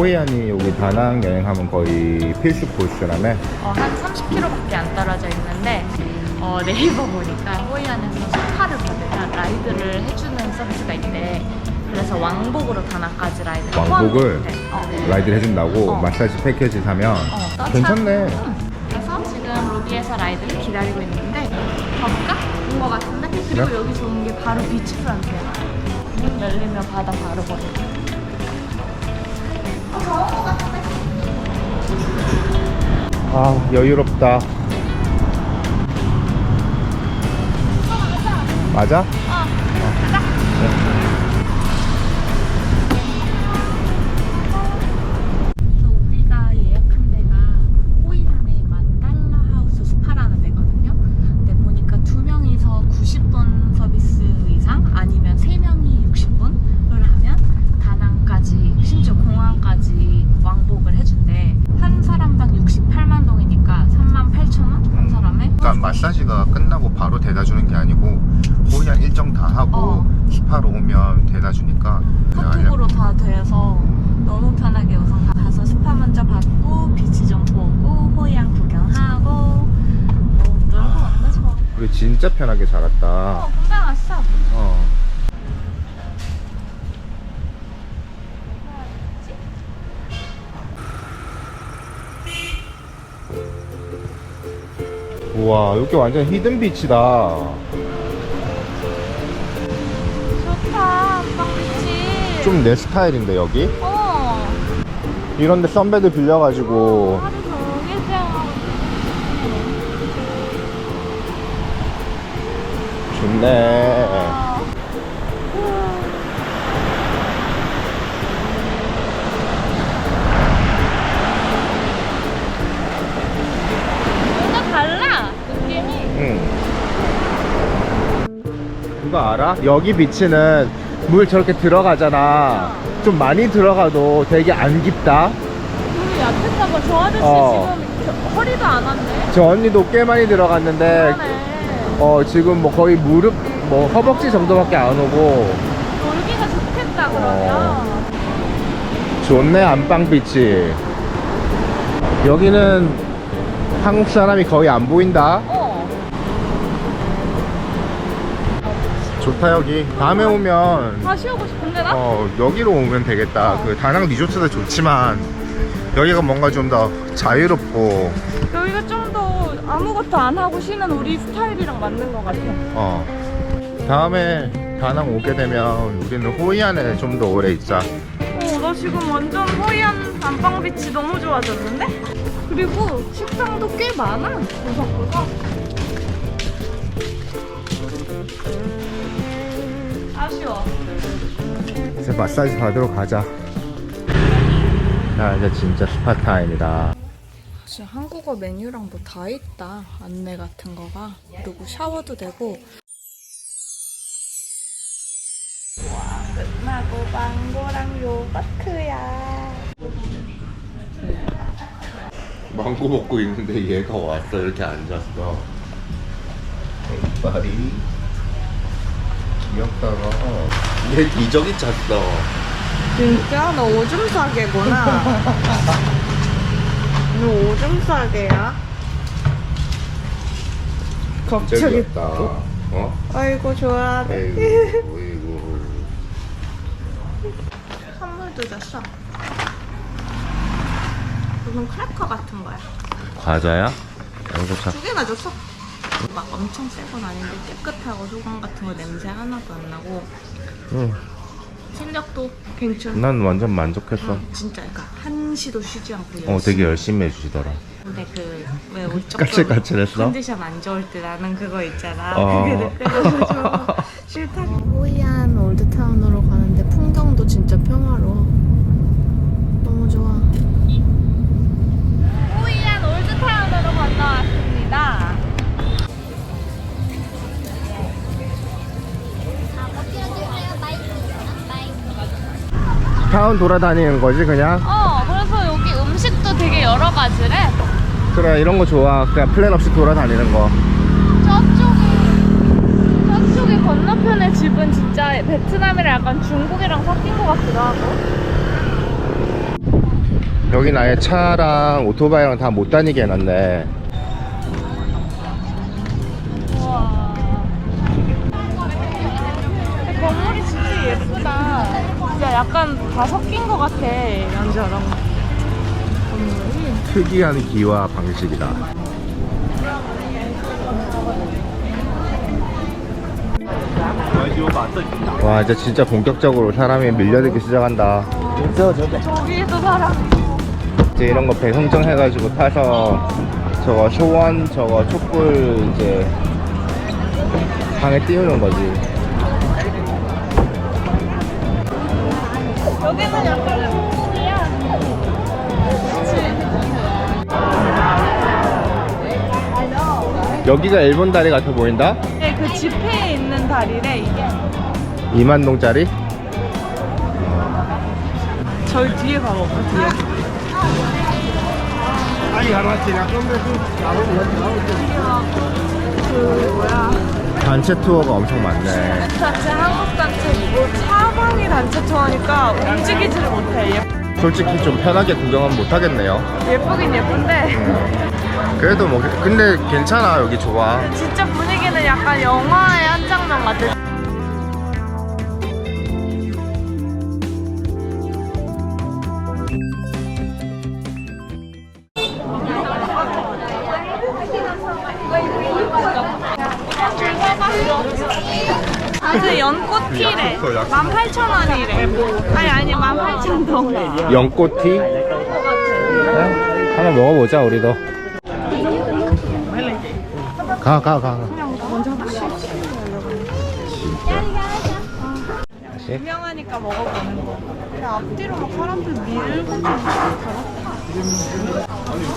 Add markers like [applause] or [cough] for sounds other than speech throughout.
호이안이 여기 다낭 여행하면 거의 필수 코스라며 어, 한 30km밖에 안 떨어져 있는데 어, 네이버 보니까 호이안에서 스파를 받으면 라이드를 해주는 서비스가 있대. 그래서 왕복으로 다낭까지 라이드 왕복을? 어. 라이드를 해준다고 어. 마사지 패키지 사면 어, 괜찮네 응. 그래서 지금 로비에서 라이드를 기다리고 있는데 가볼까? 온거 같은데? 그리고 그래? 여기 좋은 게 바로 비치 프런트야. 문 열리면 바다 바로 보여. 아 여유롭다 맞아? 마사지가 끝나고 바로 대다 주는 게 아니고 호이안 일정 다 하고 어. 스파로 오면 대다 주니까 카톡으로 다 돼서 너무 편하게 우선 가서 스파 먼저 받고 비치 좀 보고 호이안 구경하고 뭐 놀고 왔다 좋아. 우리 진짜 편하게 잘 왔다 어, 금방 왔어. 어. 우와 여기 완전 히든 비치다. 좋다, 빵비치. 좀 내 스타일인데 여기? 어. 이런데 썬베드 빌려가지고. 하루 종일 수영하고 좋네 그거 알아? 여기 비치는 물 저렇게 들어가잖아 좀 많이 들어가도 되게 안 깊다 물이 얕았다고 저 아저씨 어. 지금 저- 허리도 안 왔네. 저 언니도 꽤 많이 들어갔는데 그러네. 어 지금 뭐 거의 무릎 뭐 허벅지 정도밖에 안 오고 놀기가 좋겠다, 그러면. 좋네 안방 비치 여기는 한국 사람이 거의 안 보인다 어. 좋다 여기 다음에 오면 다시 오고 싶은데, 나? 어 여기로 오면 되겠다 그 다낭 리조트도 좋지만 여기가 뭔가 좀 더 자유롭고 여기가 좀 더 아무것도 안 하고 쉬는 우리 스타일이랑 맞는 것 같아. 어 다음에 다낭 오게 되면 우리는 호이안에 좀 더 오래 있자 어, 나 지금 완전 호이안 안방 비치 너무 좋아졌는데? 그리고 식당도 꽤 많아, 구석구석. 아쉬워. 이제 마사지 받으러 가자 자 이제 진짜 스파 타임이다 진짜 한국어 메뉴랑 뭐 다 있다. 안내 같은 거가. 그리고 샤워도 되고. 와, 끝나고 망고랑 요거트야. 망고 먹고 있는데 얘가 왔어 이렇게 앉았어 빨리 귀엽다가 얘 기저귀 찼어 진짜? 너 오줌 싸개구나. [laughs] 너 오줌 싸개야? 갑자기. 귀엽다 어? 아이고, 좋아. 아이고 [laughs] 아이고 선물도 줬어. 무슨 크래커 같은 거야. 과자야? 이거 참두 개나 줬어. 막 엄청 새건 아닌데 깨끗하고 소금 같은 거 냄새 하나도 안 나고 응. 실력도 괜찮아. 난 완전 만족했어 응, 진짜 그러니까 한시도 쉬지 않고 열심히. 어 되게 열심히 해주시더라 근데 그왜 우리 까칠까칠했어? 컨디션 안 좋을 때 나는 그거 있잖아. 어. [laughs] 그게 느껴져서 [laughs] 싫다. 호이안 올드타운으로 가는데 풍경도 진짜 평화로워. 너무 좋아. 호이안 올드타운으로 건너왔습 타운 돌아다니는 거지 그냥? 어, 그래서 여기 음식도 되게 여러 가지래. 그래 이런 거 좋아 그냥 플랜 없이 돌아다니는 거 저쪽에 저쪽에 건너편의 집은 진짜 베트남이랑 약간 중국이랑 섞인 것 같기도 하고. 여긴 아예 차랑 오토바이랑 다 못 다니게 해놨네. 우와. 건물이 진짜 예쁘다. 진짜 약간 다 섞인 것 같아. 건물이. 특이한 기와 방식이다. 와, 이제 진짜 본격적으로 사람이 밀려들기 시작한다. 저기에도 사람. 이제 이런 거배 흥정해가지고 타서 저거 소원, 저거 촛불 이제 방에 띄우는 거지. 여기는 약간 몽이야. 여기가 일본 다리 같아 보인다? 네, 그 집회에 있는 다리래 이게. 2만 동짜리? 저기 뒤에 봐봐, 뒤에. 그 뭐야? 단체 투어가 엄청 많네. 단체 한국 이고 차방이 단체 투어니까 움직이지를 못해. 예- 솔직히 좀 편하게 구경은 못 하겠네요. 예쁘긴 예쁜데 그래도 뭐 근데 괜찮아 여기 좋아. 진짜 분위기는 약간 영화의 한 장면 같아. 아주 연꽃 티래. 18,000원이래. 아니 아니 18,000동. 연꽃티? 하나 먹어보자 우리도. 가 가 가. 가. 다시. 유명하니까 먹어보는 거. 근데 앞뒤로 막 사람들 밀고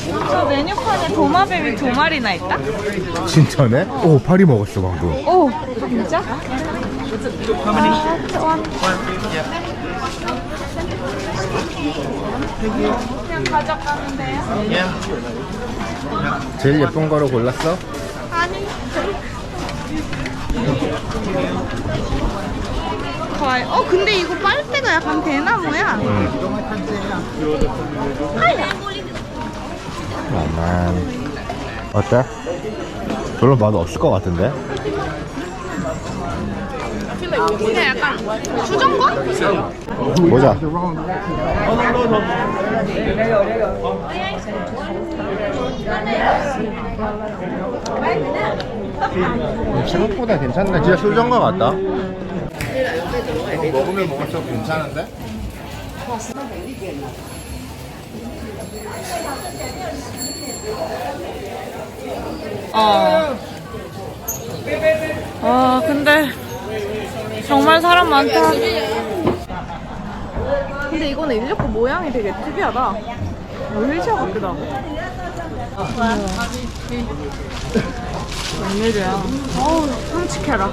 좀저 메뉴판에 도마뱀이 두 마리나 있다? 진짜네? 오 파리 먹었어 방금. 오, 진짜? 아, 원. 그냥 가져가면 돼요? 제일 예쁜 거로 골랐어? 아니. 과일. 어, 근데 이거 빨대가 약간 대나무야. 만만. 어때? 별로 맛 없을 것 같은데? 그냥 약간 수정과? 보자. 음, 생각보다 괜찮네. 진짜 술정과 같다. 먹으면 먹을수록 괜찮은데? 어. 아, 근데 정말 사람 많다. 근데 이거는 일리코 모양이 되게 특이하다. 뭐 휠체어 같기도 하고. 웬일이야. 어우, 끔찍해라.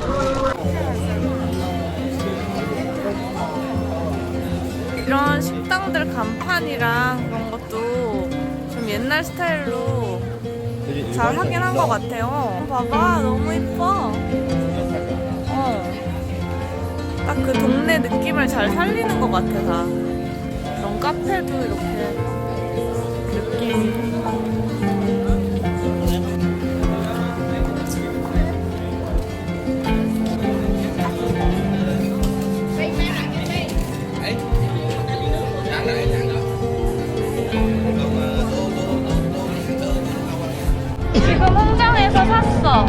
이런 식당들 간판이랑 그런 것도 좀 옛날 스타일로 잘 하긴 한 것 같아요. 봐봐, 너무 이뻐. 딱 그 동네 느낌을 잘 살리는 것 같아, 다. 이런 카페도 이렇게 느낌. 지금 홍장에서 샀어.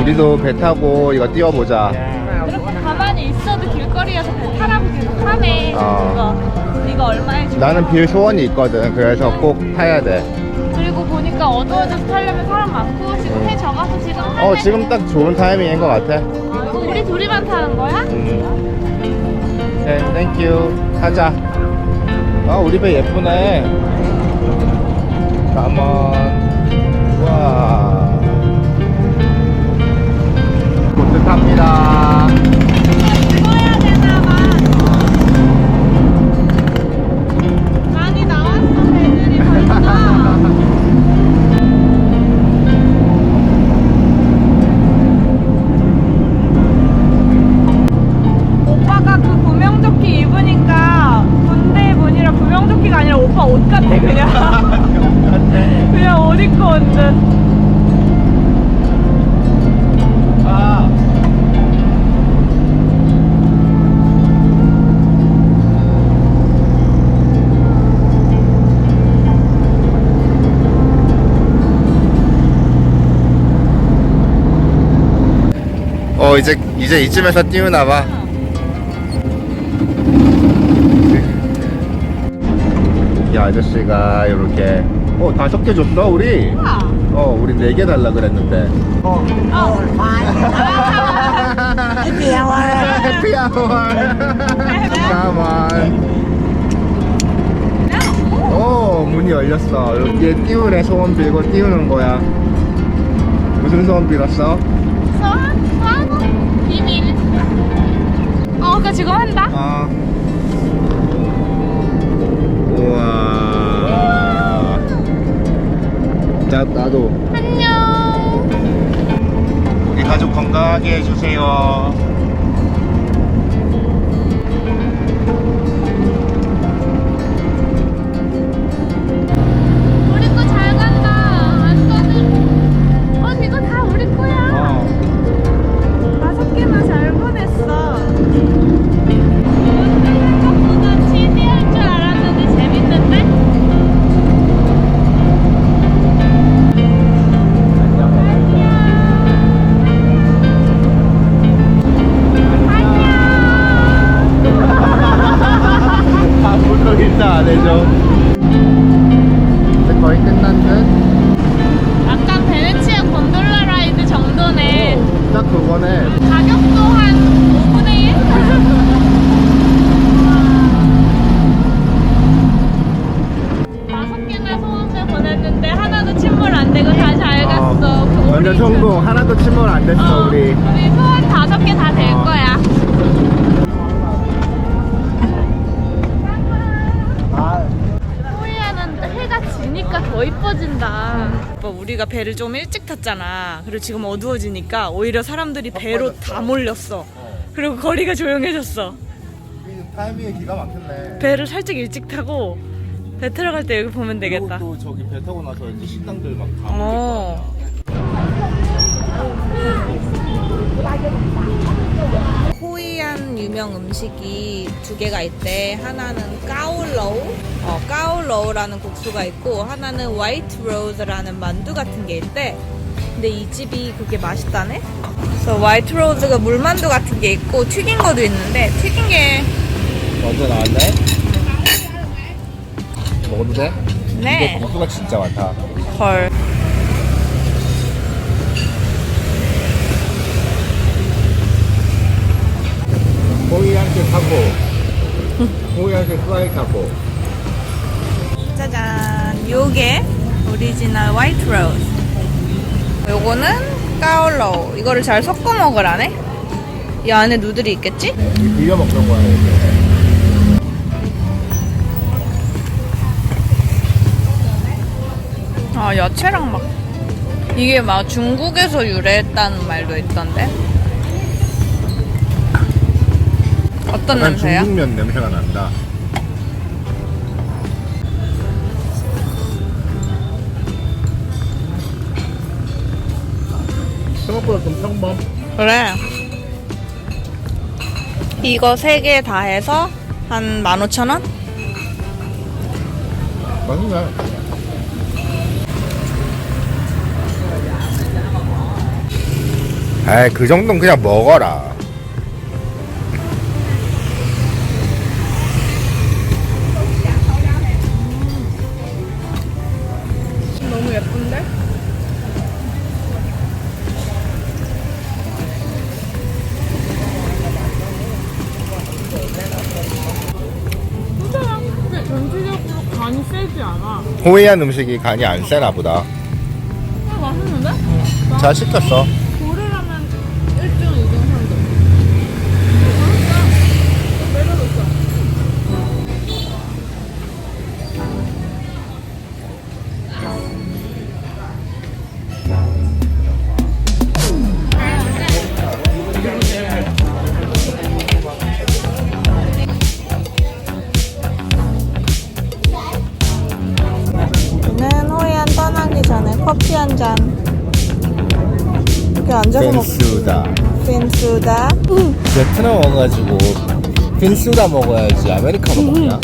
우리도 배 타고 이거 띄워보자. 3회 어. 아. 이거 이거 얼마에 주 나는 빌 소원이 있거든. 그래서 네. 꼭 타야 돼. 그리고 보니까 어두워져서 타려면 사람 많고 지금 음. 해 져가서 지금 어, 한 지금 딱 좋은 타이밍인 것 같아. 아, 이거 우리 둘이만 타는 거야? 음. 네, 땡큐. 가자. 아, 우리 배 예쁘네. 가만. 와. 어 이제 이제 이쯤에서 띄우나 봐. 이 아저씨가 이렇게 어 다섯 개 줬어 우리. 어 우리 네 개 달라 그랬는데. 어. Happy hour. 잠깐만. 어 [laughs] 문이 열렸어. 여기에 띄우래 소원 빌고 띄우는 거야. 무슨 소원 빌었어? 지금 한다? 아. 우와. 나 나도. 안녕. 우리 가족 건강하게 해주세요. 배를 좀 일찍 탔잖아. 그리고 지금 어두워지니까 오히려 사람들이 배로 다 몰렸어. 그리고 거리가 조용해졌어. 이 타이밍이 기가 막혔네. 배를 살짝 일찍 타고 배 들어갈 때 여기 보면 되겠다. 또 저기 배 타고 나서 이제 식당들 막다 어. 코리안 유명 음식이 두 개가 있대. 하나는 까울로우, 어, 까울로우라는 국수가 있고, 하나는 화이트 로즈라는 만두 같은 게 있대. 근데 이 집이 그게 맛있다네? 그래서 화이트 로즈가 물만두 같은 게 있고, 튀긴 것도 있는데, 튀긴 게, 먼저 나왔네. 먹어도 돼? 네. 이게 국수가 진짜 많다. 헐. 호이한테 타고, 호이한테 플라이 타고. 짜잔 요게 오리지널 화이트 로즈 요거는 까올로우 이거를 잘 섞어 먹으라네 이 안에 누들이 있겠지? 비벼 먹는 거야 이게. 아 야채랑 막 이게 막 중국에서 유래했다는 말도 있던데 어떤 약간 냄새야? 중국면 냄새가 난다. 생각보다 좀 평범. 그래 이거 세 개 다 해서 한 15,000원? 맛있네. 에이, 그 정도는 그냥 먹어라. 세지 않아. 호이안 음식이 간이 안 세나 보다. 아, 맛있는데? 잘 시켰어. 베트남 와가지고 펜수다 먹어야지 아메리카노 먹냐?